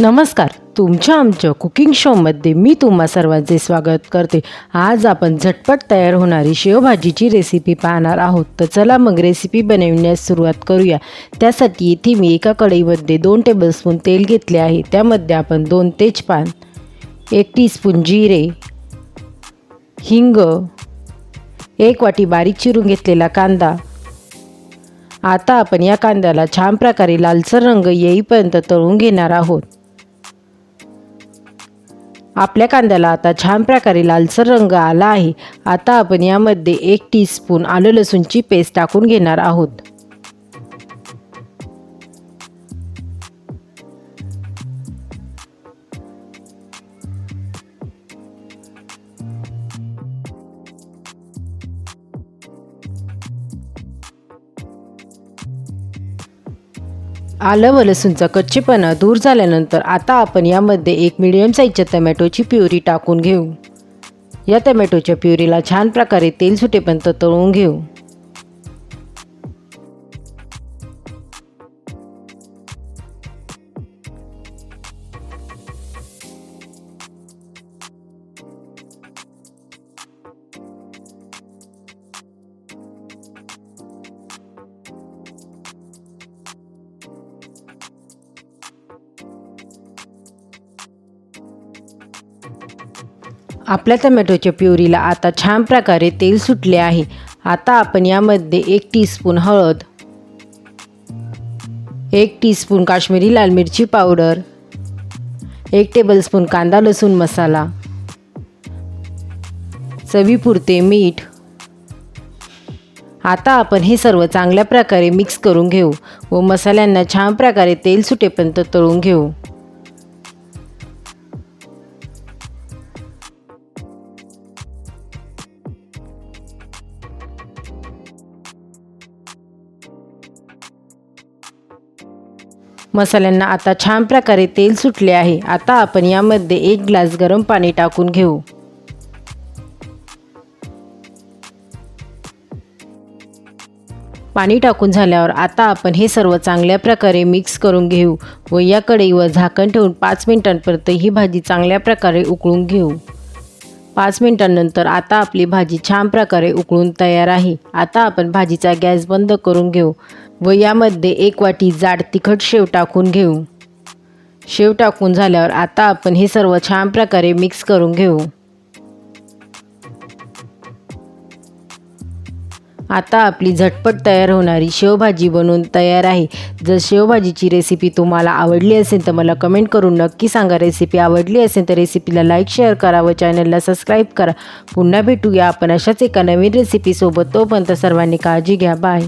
नमस्कार. तुमच्या आमच्या कुकिंग शोमध्ये मी तुम्हा सर्वांचे स्वागत करते. आज आपण झटपट तयार होणारी शेवभाजीची रेसिपी पाहणार आहोत. तर चला मग रेसिपी बनवण्यास सुरुवात करूया. त्यासाठी इथे मी एका कढईमध्ये दोन टेबलस्पून तेल घेतले आहे. त्यामध्ये आपण दोन तेजपान एक टीस्पून जिरे हिंग एक वाटी बारीक चिरून घेतलेला कांदा. आता आपण या कांद्याला छान प्रकारे लालसर रंग येईपर्यंत तळून घेणार आहोत. आपल्या कांद्याला आता छान प्रकारे लालसर रंग आला आहे. आता आपण यामध्ये एक टीस्पून आलं लसूणची पेस्ट टाकून घेणार आहोत. आलं व लसूणचा कच्चेपणा दूर झाल्यानंतर आता आपण यामध्ये एक मिडियम साईजच्या टमॅटोची प्युरी टाकून घेऊ. या टमॅटोच्या प्युरीला छान प्रकारे तेल सुटेपर्यंत तळून घेऊ. आपल्या टमॅटोच्या प्युरीला आता छान प्रकारे तेल सुटले आहे. आता आपण यामध्ये एक टीस्पून हळद एक टीस्पून काश्मीरी लाल मिरची पावडर एक टेबलस्पून कांदा लसूण मसाला चवीपुरते मीठ. आता आपण हे सर्व चांगल्या प्रकारे मिक्स करून घेऊ व मसाल्यांना छान प्रकारे तेल सुटेपर्यंत तळून घेऊ. मसाल्यांना आता छान प्रकारे तेल सुटले आहे. आता आपण यामध्ये एक ग्लास गरम पाणी टाकून घेऊ. पाणी टाकून झाल्यावर आता आपण हे सर्व चांगल्या प्रकारे मिक्स करून घेऊ व या कढईवर झाकण ठेवून पाच मिनिटांपर्यंत ही भाजी चांगल्या प्रकारे उकळून घेऊ. पाच मिनिटांनंतर आता आपली भाजी छान प्रकारे उकळून तयार आहे. आता आपण भाजीचा गॅस बंद करून घेऊ. व यामध्ये एक वाटी जाड तिखट शेव टाकून घेऊ. शेव टाकून झाल्यावर आता आपण हे सर्व छान प्रकारे मिक्स करून घेऊ. आता आपली झटपट तयार होणारी शेवभाजी बनवून तयार आहे. जर शेवभाजीची रेसिपी तुम्हाला आवडली असेल तर मला कमेंट करून नक्की सांगा. रेसिपी आवडली असेल तर रेसिपीला लाईक शेअर करा व चॅनलला सबस्क्राईब करा. पुन्हा भेटूया आपण अशाच एका नवीन रेसिपीसोबत तोपर्यंत सर्वांनी काळजी घ्या. बाय